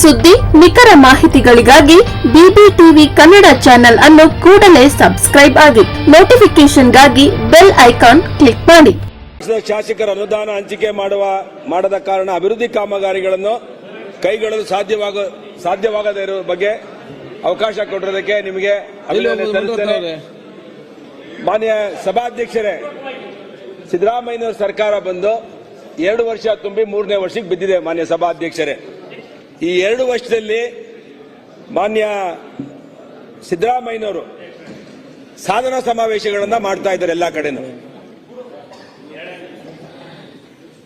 ಸುದ್ದಿ ನಿಖರ ಮಾಹಿತಿಗಳಿಗಾಗಿ ಬಿಬಿಟಿವಿ ಕನ್ನಡ ಚಾನೆಲ್ ಅನ್ನು ಕೂಡಲೇ ಸಬ್ಸ್ಕ್ರೈಬ್ ಆಗಿ ನೋಟಿಫಿಕೇಶನ್ಗಾಗಿ ಬೆಲ್ ಐಕಾನ್ ಕ್ಲಿಕ್ ಮಾಡಿ. ಶಾಸಕರ ಅನುದಾನ ಹಂಚಿಕೆ ಮಾಡುವ ಮಾಡದ ಕಾರಣ ಅಭಿವೃದ್ಧಿ ಕಾಮಗಾರಿಗಳನ್ನು ಕೈಗೊಳ್ಳಲು ಸಾಧ್ಯವಾಗ ಸಾಧ್ಯವಾಗದೇ ಇರುವ ಬಗ್ಗೆ ಅವಕಾಶ ಕೊಟ್ಟಿರೋದಕ್ಕೆ ನಿಮಗೆ ಮಾನ್ಯ ಸಭಾಧ್ಯಕ್ಷರೇ ಸಿದ್ದರಾಮಯ್ಯನವರ ಸರ್ಕಾರ ಬಂದು ಎರಡು ವರ್ಷ ತುಂಬಿ ಮೂರನೇ ವರ್ಷಕ್ಕೆ ಬಿದ್ದಿದೆ ಮಾನ್ಯ ಸಭಾಧ್ಯಕ್ಷರೇ. ಈ ಎರಡು ವರ್ಷದಲ್ಲಿ ಮಾನ್ಯ ಸಿದ್ದರಾಮಯ್ಯನವರು ಸಾಧನಾ ಸಮಾವೇಶಗಳನ್ನ ಮಾಡ್ತಾ ಇದ್ದಾರೆ ಎಲ್ಲ ಕಡೆನೂ.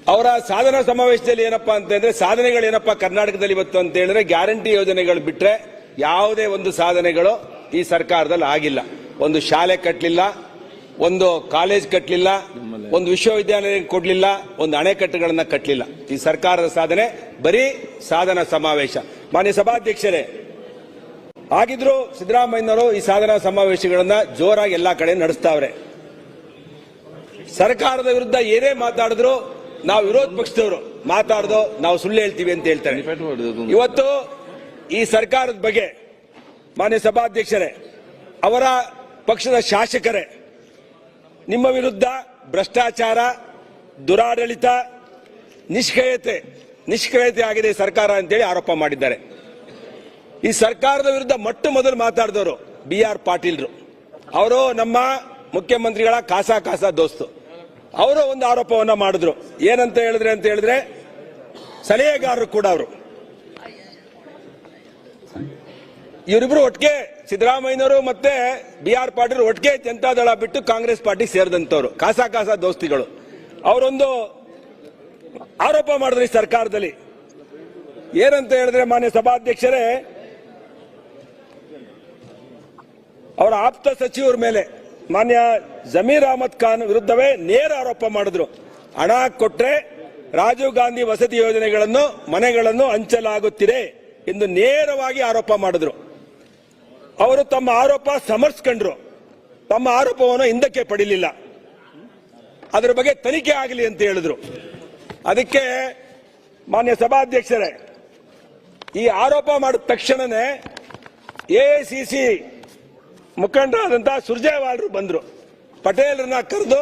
ಅವರ ಸಾಧನಾ ಸಮಾವೇಶದಲ್ಲಿ ಏನಪ್ಪಾ ಅಂತಂದ್ರೆ ಸಾಧನೆಗಳು ಏನಪ್ಪ ಕರ್ನಾಟಕದಲ್ಲಿ ಇವತ್ತು ಅಂತ ಹೇಳಿದ್ರೆ ಗ್ಯಾರಂಟಿ ಯೋಜನೆಗಳು ಬಿಟ್ರೆ ಯಾವುದೇ ಒಂದು ಸಾಧನೆಗಳು ಈ ಸರ್ಕಾರದಲ್ಲಿ ಆಗಿಲ್ಲ. ಒಂದು ಶಾಲೆ ಕಟ್ಟಲಿಲ್ಲ ಒಂದು ಕಾಲೇಜ್ ಕಟ್ಟಲಿಲ್ಲ ಒಂದು ವಿಶ್ವವಿದ್ಯಾಲಯ ಕೊಡ್ಲಿಲ್ಲ ಒಂದು ಅಣೆಕಟ್ಟುಗಳನ್ನ ಕಟ್ಟಲಿಲ್ಲ ಈ ಸರ್ಕಾರದ ಸಾಧನೆ ಬರೀ ಸಾಧನ ಸಮಾವೇಶ. ಮಾನ್ಯ ಸಭಾಧ್ಯಕ್ಷರೇ ಆಗಿದ್ರು ಸಿದ್ದರಾಮಯ್ಯನವರು ಈ ಸಾಧನಾ ಸಮಾವೇಶಗಳನ್ನ ಜೋರಾಗಿ ಎಲ್ಲಾ ಕಡೆ ನಡೆಸ್ತಾವ್ರೆ. ಸರ್ಕಾರದ ವಿರುದ್ಧ ಏನೇ ಮಾತಾಡಿದ್ರು ನಾವು ವಿರೋಧ ಪಕ್ಷದವರು. ಮಾತಾಡ್ದು ನಾವು ಸುಳ್ಳು ಹೇಳ್ತೀವಿ ಅಂತ ಹೇಳ್ತಾರೆ. ಇವತ್ತು ಈ ಸರ್ಕಾರದ ಬಗ್ಗೆ ಮಾನ್ಯ ಸಭಾಧ್ಯಕ್ಷರೇ ಅವರ ಪಕ್ಷದ ಶಾಸಕರೇ ನಿಮ್ಮ ವಿರುದ್ಧ ಭ್ರಷ್ಟಾಚಾರ, ದುರಾಡಳಿತ, ನಿಷ್ಕ್ರಿಯತೆ ನಿಷ್ಕ್ರಿಯತೆ ಆಗಿದೆ ಈ ಸರ್ಕಾರ ಅಂತೇಳಿ ಆರೋಪ ಮಾಡಿದ್ದಾರೆ. ಈ ಸರ್ಕಾರದ ವಿರುದ್ಧ ಮೊಟ್ಟ ಮೊದಲು ಮಾತಾಡಿದವರು ಬಿ ಆರ್ ಪಾಟೀಲ್ರು. ಅವರು ನಮ್ಮ ಮುಖ್ಯಮಂತ್ರಿಗಳ ಕಾಸಾ ಕಾಸಾ ದೋಸ್ತು. ಅವರು ಒಂದು ಆರೋಪವನ್ನ ಮಾಡಿದ್ರು. ಏನಂತ ಹೇಳಿದ್ರೆ ಅಂತ ಹೇಳಿದ್ರೆ, ಸಲಹೆಗಾರರು ಕೂಡ ಅವರು. ಇವರಿಬ್ರು ಒಟ್ಟಿಗೆ ಸಿದ್ದರಾಮಯ್ಯನವರು ಮತ್ತೆ ಬಿ ಆರ್ ಪಾಟೀಲ್ ಒಟ್ಟಿಗೆ ಜನತಾದಳ ಬಿಟ್ಟು ಕಾಂಗ್ರೆಸ್ ಪಾರ್ಟಿ ಸೇರಿದಂತವ್ರು, ಕಾಸಾ ಕಾಸಾ ದೋಸ್ತಿಗಳು. ಅವರೊಂದು ಆರೋಪ ಮಾಡಿದ್ರು ಸರ್ಕಾರದಲ್ಲಿ. ಏನಂತ ಹೇಳಿದ್ರೆ ಮಾನ್ಯ ಸಭಾಧ್ಯಕ್ಷರೇ, ಅವರ ಆಪ್ತ ಸಚಿವರ ಮೇಲೆ ಮಾನ್ಯ ಜಮೀರ್ ಅಹಮದ್ ಖಾನ್ ವಿರುದ್ಧವೇ ನೇರ ಆರೋಪ ಮಾಡಿದ್ರು. ಹಣ ಕೊಟ್ರೆ ರಾಜೀವ್ ಗಾಂಧಿ ವಸತಿ ಯೋಜನೆಗಳನ್ನು, ಮನೆಗಳನ್ನು ಹಂಚಲಾಗುತ್ತಿದೆ ಎಂದು ನೇರವಾಗಿ ಆರೋಪ ಮಾಡಿದ್ರು. ಅವರು ತಮ್ಮ ಆರೋಪ ಸಮರ್ಸ್ಕೊಂಡ್ರು. ತಮ್ಮ ಆರೋಪವನ್ನು ಹಿಂದಕ್ಕೆ ಪಡೀಲಿಲ್ಲ. ಅದರ ಬಗ್ಗೆ ತನಿಖೆ ಆಗಲಿ ಅಂತ ಹೇಳಿದ್ರು. ಅದಕ್ಕೆ ಮಾನ್ಯ ಸಭಾಧ್ಯಕ್ಷರೇ, ಈ ಆರೋಪ ಮಾಡಿದ ತಕ್ಷಣನೇ ಎಐಸಿಸಿ ಮುಖಂಡರಾದಂತಹ ಸುರ್ಜೇವಾಲರು ಬಂದರು. ಪಟೇಲ್ರನ್ನ ಕರೆದು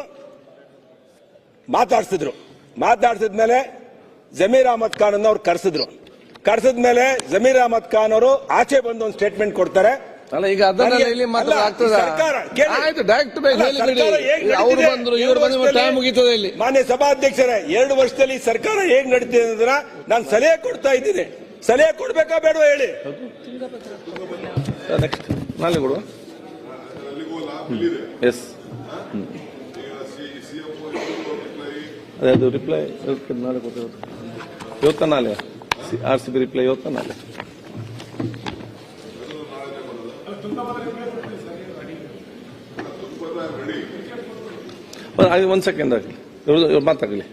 ಮಾತಾಡ್ಸಿದ್ರು. ಮೇಲೆ ಜಮೀರ್ ಅಹಮದ್ ಖಾನ್ ಅವ್ರು ಕರೆಸಿದ್ರು. ಮೇಲೆ ಜಮೀರ್ ಅಹಮದ್ ಖಾನ್ ಅವರು ಆಚೆ ಬಂದು ಒಂದು ಸ್ಟೇಟ್ಮೆಂಟ್ ಕೊಡ್ತಾರೆ. ಅಲ್ಲ ಈಗ ಅದನ್ನೆಲ್ಲ ಇಲ್ಲಿ ಕೇಳಿ. ಆಯ್ತು ಡೈರೆಕ್ಟ್ ಬೇಗ ಅಲ್ಲ, ಹೇಳಿ ಬಿಡಿ. ಸರ್ಕಾರ ಹೇಗ್ ಅವ್ರು ಬಂದ್ರು ಇವ್ರು ಬಂದ್ರು ಟೈಮ್ ಮುಗೀತದೆ ಇಲ್ಲಿ. ಮಾನ್ಯ ಸಭಾಧ್ಯಕ್ಷರೇ ಎರಡು ವರ್ಷದಲ್ಲಿ ಸರ್ಕಾರ ಹೇಗ್ ನಡೀತಿದೆ ಅಂದ್ರೆ ನಾನು ಸಲಹೆ ಕೊಡ್ತಾ ಇದ್ದೀನಿ. ಸಲಹೆ ಕೊಡ್ಬೇಕಾ ಬೇಡವಾ ಹೇಳಿ? ನೆಕ್ಸ್ಟ್ ನಾಳೆ ಕೊಡುವ ಎಸ್ ಅದೇ ಅದು ರಿಪ್ಲೈ ನಾಳೆ ಕೊಡ್ತೇವೆ ಇವತ್ತ ನಾಳೆ ಆರ್ ಸಿ ಬಿ ರಿಪ್ಲೈ ಇವತ್ತ ನಾಳೆ ಒಂದ್ ಸೆಕೆಂಡ್ ಆಗಲಿ ಮಾತಾಗಲಿ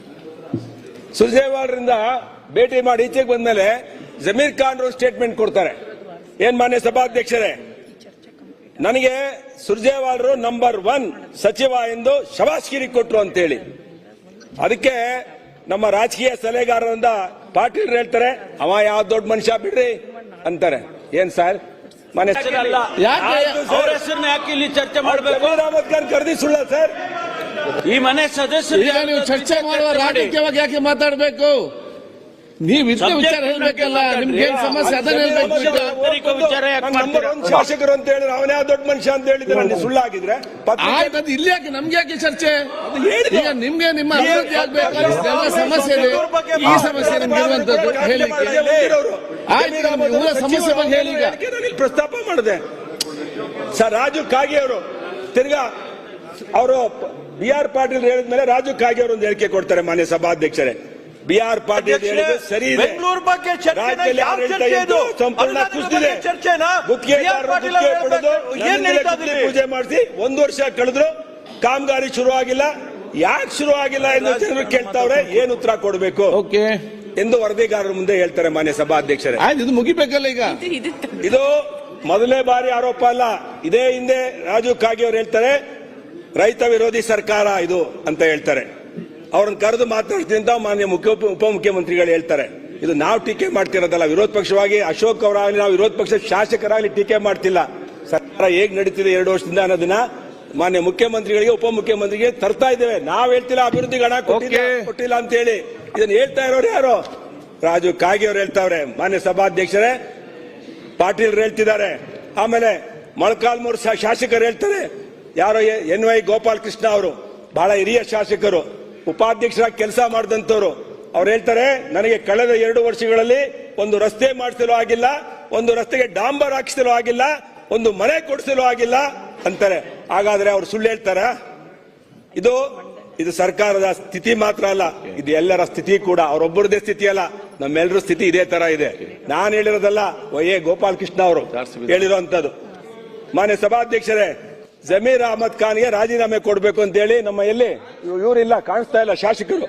ಸುರ್ಜೇವಾಲರಿಂದ ಭೇಟಿ ಮಾಡಿ ಈಚೆಗೆ ಬಂದ್ಮೇಲೆ ಜಮೀರ್ ಖಾನ್ ಅವರು ಸ್ಟೇಟ್ಮೆಂಟ್ ಕೊಡ್ತಾರೆ. ಏನ್ ಮಾನ್ಯ ಸಭಾಧ್ಯಕ್ಷರೇ? ನನಗೆ ಸುರ್ಜೇವಾಲರು ನಂಬರ್ ಒನ್ ಸಚಿವ ಎಂದು ಶಬಾಷ್ಗಿರಿ ಕೊಟ್ರು ಅಂತೇಳಿ. ಅದಕ್ಕೆ ನಮ್ಮ ರಾಜಕೀಯ ಸಲಹೆಗಾರರಿಂದ ಪಾಟೀಲ್ ಹೇಳ್ತಾರೆ, ಅವ ಯಾವ ದೊಡ್ಡ ಮನುಷ್ಯ ಬಿಡ್ರಿ ಅಂತಾರೆ. ಏನ್ ಸರ್ ಮನೆ. ಅವ್ರ ಹೆಸರನ್ನ ಯಾಕೆ ಇಲ್ಲಿ ಚರ್ಚೆ ಮಾಡಬೇಕು? ಅಹಮದ್ ಖಾನ್ ಕರೆದಿ ಸುಳ್ಳ ಸರ್. ಈ ಮನೆ ಸದಸ್ಯರು ಚರ್ಚೆ ಮಾಡುವ ರಾಜಕೀಯವಾಗಿ ಯಾಕೆ ಮಾತಾಡಬೇಕು? ನೀವು ಇದ್ದ ವಿಚಾರ ಹೇಳ್ಬೇಕಲ್ಲ ನಿಮ್ಗೆ ಏನ್ ಸಮಸ್ಯೆ ಅದನ್ನ ಹೇಳ್ಬೇಕು ಆಂತರಿಕ ವಿಚಾರ ಯಾಕೆ ಮಾಡ್ತೀರಾ? ಶಾಸಕರು ಅಂತ ಹೇಳಿದ್ರೆ ಅವನೇ ಯಾವ ದೊಡ್ಡ ಮನುಷ್ಯ ಅಂತ ಹೇಳಿದ್ರೆ ನನಗೆ ಸುಳ್ಳಾಗಿದ್ರೆ ಪತ್ರಿಕೆ- ಆಯ್ತು ಅದು ಇಲ್ಲಿ ಯಾಕೆ ನಮ್ಗೆ ಯಾಕೆ ಚರ್ಚೆ. ಈಗ ನಿಮ್ಗೆ ನಿಮ್ಮ ಅಭಿವೃದ್ಧಿ ಆಗ್ಬೇಕು? ಎಲ್ಲ ಸಮಸ್ಯೆ ಇದೆ. ಈ ಸಮಸ್ಯೆ ನಿಮ್ಗೆ ಇರುವಂತದ್ದು ಹೇಳಿಕ್ಕೆ. ಆಯ್ತು ಊರ ಸಮಸ್ಯೆ ಬಗ್ಗೆ ಹೇಳಿ ಈಗ ಹೇಳಿಕೆ ನಾನು ಪ್ರಸ್ತಾಪ ಮಾಡಿದೆ? ಸರ್ ರಾಜು ಕಾಗೆ ಅವರು ತಿರ್ಗಾ ಅವರು ಬಿ ಆರ್ ಪಾಟೀಲ್ ಹೇಳಿದ್ಮೇಲೆ ರಾಜು ಕಾಗೆ ಅವರು ಒಂದು ಹೇಳಿಕೆ ಕೊಡ್ತಾರೆ ಮಾನ್ಯ ಸಭಾಧ್ಯಕ್ಷರೇ. ಬಿ ಆರ್ ಪಾಟೀಲ್ ಸರಿ ಇದೆ. ಬೆಂಗಳೂರು ಬಗ್ಗೆ ಚರ್ಚೆ ಇದು? ಸಂಪೂರ್ಣ ಕುಸಿದಿದೆ. ಗುತ್ತಿಗೆ? ಪೂಜೆ ಮಾಡಿಸಿ ಒಂದು ವರ್ಷ ಕಳೆದ್ರು ಕಾಮಗಾರಿ ಶುರು ಆಗಿಲ್ಲ. ಯಾಕೆ ಶುರು ಆಗಿಲ್ಲ ಎಂದು ಜನರು ಕೇಳ್ತಾವ್ರೆ? ಏನ್ ಉತ್ತರ ಕೊಡಬೇಕು? ಓಕೆ. ಎಂದು ವರದಿಗಾರರ ಮುಂದೆ ಹೇಳ್ತಾರೆ ಮಾನ್ಯ ಸಭಾಧ್ಯಕ್ಷರೇ. ಆಯ್ತು ಇದು ಮುಗಿಬೇಕಲ್ಲ ಈಗ? ಇದು ಮೊದಲನೇ ಬಾರಿ ಆರೋಪ ಅಲ್ಲ. ಇದೇ ಹಿಂದೆ ರಾಜು ಕಾಗೆ ಅವರು ಹೇಳ್ತಾರೆ ರೈತ ವಿರೋಧಿ ಸರ್ಕಾರ ಇದು ಅಂತ ಹೇಳ್ತಾರೆ. ಅವ್ರನ್ನ ಕರೆದು ಮಾತಾಡ್ತೀನಿ ಅಂತ ಮಾನ್ಯ ಮುಖ್ಯ ಉಪಮುಖ್ಯಮಂತ್ರಿಗಳು ಹೇಳ್ತಾರೆ. ಇದು ನಾವು ಟೀಕೆ ಮಾಡ್ತಿರೋದಲ್ಲ ವಿರೋಧ ಪಕ್ಷವಾಗಿ ಅಶೋಕ್ ಅವರಾಗಲಿ ನಾವು ವಿರೋಧ ಪಕ್ಷದ ಶಾಸಕರಾಗಲಿ ಟೀಕೆ ಮಾಡ್ತಿಲ್ಲ. ಸರ್ಕಾರ ಹೇಗ್ ನಡೀತಿದೆ ಎರಡು ವರ್ಷದಿಂದ ಅನ್ನೋದನ್ನ ಮಾನ್ಯ ಮುಖ್ಯಮಂತ್ರಿಗಳಿಗೆ ಉಪಮುಖ್ಯಮಂತ್ರಿಗೆ ತರ್ತಾ ಇದ್ದೇವೆ. ನಾವು ಹೇಳ್ತಿಲ್ಲ ಅಭಿವೃದ್ಧಿಗೆ ಹಣ ಕೊಟ್ಟಿಲ್ಲ ಕೊಟ್ಟಿಲ್ಲ ಅಂತ ಹೇಳಿ. ಇದನ್ನ ಹೇಳ್ತಾ ಇರೋರು ಯಾರು? ರಾಜು ಕಾಗಿ ಅವ್ರು ಹೇಳ್ತಾವ್ರೆ. ಮಾನ್ಯ ಸಭಾಧ್ಯಕ್ಷರೇ ಪಾಟೀಲ್ ಹೇಳ್ತಿದ್ದಾರೆ. ಆಮೇಲೆ ಮೊಳಕಾಲ್ಮೂರು ಶಾಸಕರು ಹೇಳ್ತಾರೆ. ಯಾರೋ ಎನ್ ವೈ ಗೋಪಾಲ್ ಕೃಷ್ಣ ಅವರು ಬಹಳ ಹಿರಿಯ ಶಾಸಕರು. ಉಪಾಧ್ಯಕ್ಷರಾಗಿ ಕೆಲಸ ಮಾಡಿದಂಥವ್ರು. ಅವ್ರು ಹೇಳ್ತಾರೆ ನನಗೆ ಕಳೆದ ಎರಡು ವರ್ಷಗಳಲ್ಲಿ ಒಂದು ರಸ್ತೆ ಮಾಡಿಸಲು ಆಗಿಲ್ಲ ಒಂದು ರಸ್ತೆಗೆ ಡಾಂಬರ್ ಹಾಕಿಸಲು ಆಗಿಲ್ಲ ಒಂದು ಮನೆ ಕೊಡಿಸಲು ಆಗಿಲ್ಲ ಅಂತಾರೆ. ಹಾಗಾದ್ರೆ ಅವ್ರು ಸುಳ್ಳು ಹೇಳ್ತಾರ? ಇದು ಇದು ಸರ್ಕಾರದ ಸ್ಥಿತಿ ಮಾತ್ರ ಅಲ್ಲ ಇದು ಎಲ್ಲರ ಸ್ಥಿತಿ ಕೂಡ ಅವರೊಬ್ಬರದೇ ಸ್ಥಿತಿ ಅಲ್ಲ ನಮ್ಮೆಲ್ಲರ ಸ್ಥಿತಿ ಇದೇ ತರ ಇದೆ. ನಾನು ಹೇಳಿರೋದಲ್ಲ ವೈ ಎ ಗೋಪಾಲ್ ಕೃಷ್ಣ ಅವರು ಹೇಳಿರುವಂತದ್ದು ಮಾನ್ಯ ಸಭಾಧ್ಯಕ್ಷರೇ ಜಮೀರ್ ಅಹಮದ್ ಖಾನ್ಗೆ ರಾಜೀನಾಮೆ ಕೊಡಬೇಕು ಅಂತ ಹೇಳಿ ನಮ್ಮ ಎಲ್ಲಿ ಇವರಿಲ್ಲ ಕಾಣಿಸ್ತಾ ಇಲ್ಲ ಶಾಸಕರು.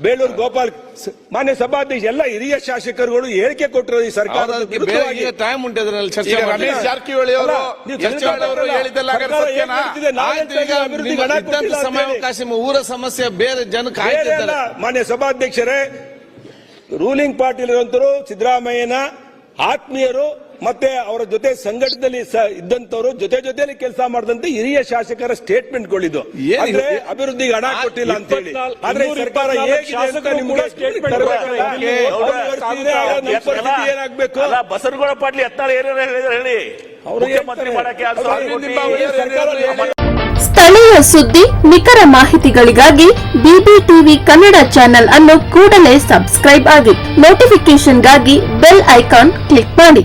ಬೇಲೂರು ಗೋಪಾಲ್ ಮಾನ್ಯ ಸಭಾಧ್ಯಕ್ಷ ಎಲ್ಲ ಹಿರಿಯ ಶಾಸಕರುಗಳು ಹೇಳಿಕೆ ಕೊಟ್ಟರು ಈ ಸರ್ಕಾರ ಊರ ಸಮಸ್ಯೆ ಬೇರೆ ಜನ ಮಾನ್ಯ ಸಭಾಧ್ಯಕ್ಷರೇ ರೂಲಿಂಗ್ ಪಾರ್ಟಿ ಇರುವಂತರು ಸಿದ್ದರಾಮಯ್ಯನ ಆತ್ಮೀಯರು ಮತ್ತೆ ಅವರ ಜೊತೆ ಸಂಘಟನೆಯಲ್ಲಿ ಇದ್ದಂತವರು ಜೊತೆ ಜೊತೆಯಲ್ಲಿ ಕೆಲಸ ಮಾಡಿದಂತೆ ಹಿರಿಯ ಶಾಸಕರ ಸ್ಟೇಟ್ಮೆಂಟ್ ಗಳಿದು ಅಂದ್ರೆ? ಅಭಿವೃದ್ಧಿಗೆ ಹಣ ಕೊಟ್ಟಿಲ್ಲ ಅಂತ ಹೇಳಿ. ಆದ್ರೆ ಈ ಸರ್ಕಾರ ಏನಾಗಬೇಕು? ಬಸನಗೌಡ ಪಾಟೀಲ್ ಹೇಳಿದ್ರೆ ಹೇಳಿ ಮುಖ್ಯಮಂತ್ರಿ ಮಾಡಕ್ಕೆ ಸ್ಥಳೀಯ ಸುದ್ದಿ ನಿಖರ ಮಾಹಿತಿಗಳಿಗಾಗಿ ಬಿಬಿಟಿವಿ ಕನ್ನಡ ಚಾನೆಲ್ ಅನ್ನು ಕೂಡಲೇ ಸಬ್ಸ್ಕ್ರೈಬ್ ಆಗಿ ನೋಟಿಫಿಕೇಶನ್ಗಾಗಿ ಬೆಲ್ ಐಕಾನ್ ಕ್ಲಿಕ್ ಮಾಡಿ.